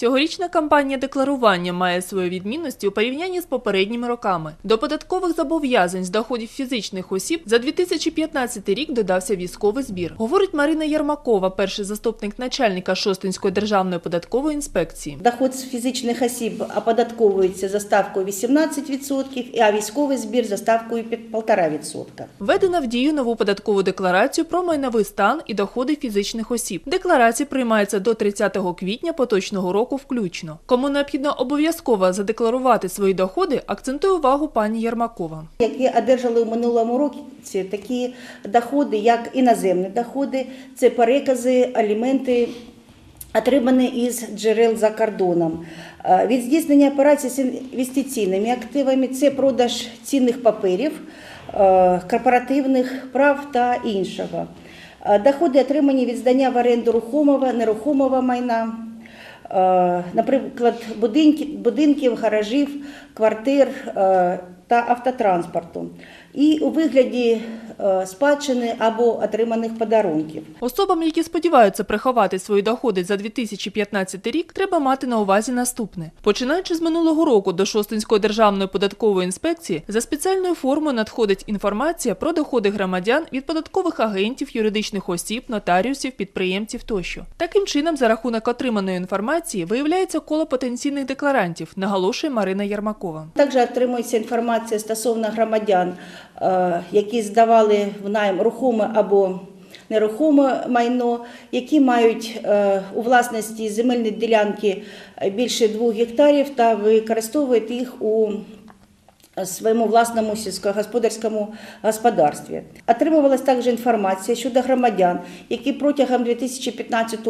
Цьогорічна кампанія декларування має свої відмінності у порівнянні з попередніми роками. До податкових зобов'язань з доходів фізичних осіб за 2015 рік додався військовий збір. Говорить Марина Єрмакова, перший заступник начальника Шостинської державної податкової інспекції. Доход з фізичних осіб оподатковується за ставкою 18%, а військовий збір за ставкою під 1,5%. Введено в дію нову податкову декларацію про майновий стан і доходи фізичних осіб. Декларації приймаються до 30 квітня поточного року включно. Кому необхідно обов'язково задекларувати свої доходи, акцентує увагу пані Єрмакова. Які одержали в минулому році такі доходи, як іноземні доходи, це перекази, аліменти, отримані із джерел за кордоном. Е, Від здійснення операцій з інвестиційними активами це продаж цінних паперів, е, корпоративних прав та іншого. Е, Доходи отримані від здання в оренду рухомого, нерухомого майна, наприклад, будинків, будинків, гаражів, квартир е, та автотранспорту, і у вигляді е, спадщини або отриманих подарунків. Особам, які сподіваються приховати свої доходи за 2015 рік, треба мати на увазі наступне: починаючи з минулого року до Шостинської державної податкової інспекції, за спеціальною формою надходить інформація про доходи громадян від податкових агентів, юридичних осіб, нотаріусів, підприємців тощо. Таким чином, за рахунок отриманої інформації виявляється коло потенційних декларантів, наголошує Марина Єрмакова. Також отримується інформація стосовно громадян, е, які здавали в найм рухоме або нерухоме майно, які мають е, у власності земельні ділянки більше двох гектарів та використовують їх у своєму власному сільськогосподарському господарстві. Отримувалась також інформація щодо громадян, які протягом 2015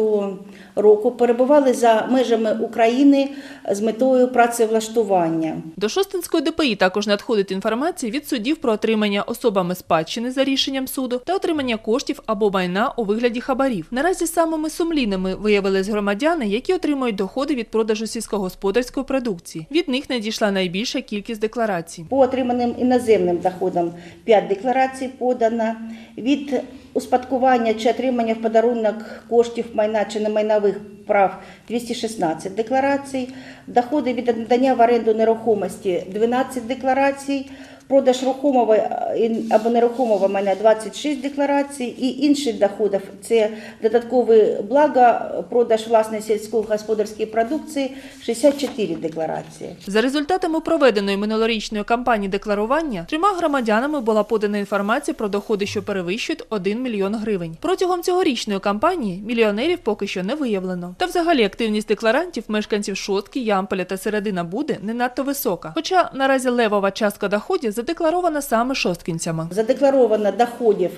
року перебували за межами України з метою працевлаштування. До Шостинської ДПІ також надходить інформація від судів про отримання особами спадщини за рішенням суду та отримання коштів або майна у вигляді хабарів. Наразі самими сумлінними виявились громадяни, які отримують доходи від продажу сільськогосподарської продукції. Від них надійшла найбільша кількість декларацій. По отриманим іноземним доходам 5 декларацій подано. Від успадкування чи отримання в подарунок коштів майна чи немайнових прав 216 декларацій. Доходи від надання в оренду нерухомості 12 декларацій. Продаж рухомого е, або нерухомого майна 26 декларацій і інших доходів це додаткові блага, продаж власної сільськогосподарської продукції 64 декларації. За результатами проведеної минулорічної кампанії декларування трьома громадянами була подана інформація про доходи, що перевищують 1 мільйон гривень. Протягом цьогорічної кампанії мільйонерів поки що не виявлено. Та взагалі активність декларантів мешканців Шостки, Ямполя та Середина Буди не надто висока. Хоча наразі левова частка доходів задекларована саме шосткінцями. Задекларовано доходів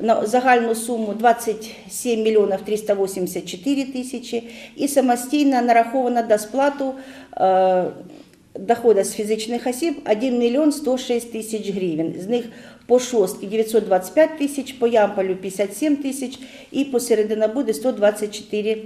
на загальну суму 27 мільйонів 384 тисячі і самостійно нараховано до сплату е, доходу з фізичних осіб 1 мільйон 106 тисяч гривень. З них по шостки 925 тисяч, по Ямполю 57 тисяч і по Серединобуді 124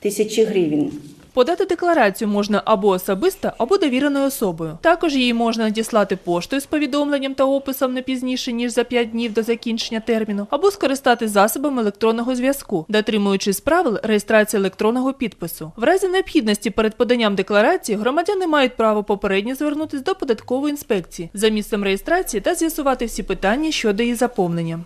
тисячі гривень. Подати декларацію можна або особисто, або довіреною особою. Також її можна надіслати поштою з повідомленням та описом не пізніше ніж за 5 днів до закінчення терміну, або скористати засобами електронного зв'язку, дотримуючись правил реєстрації електронного підпису. В разі необхідності перед поданням декларації громадяни мають право попередньо звернутися до податкової інспекції за місцем реєстрації та з'ясувати всі питання щодо її заповнення.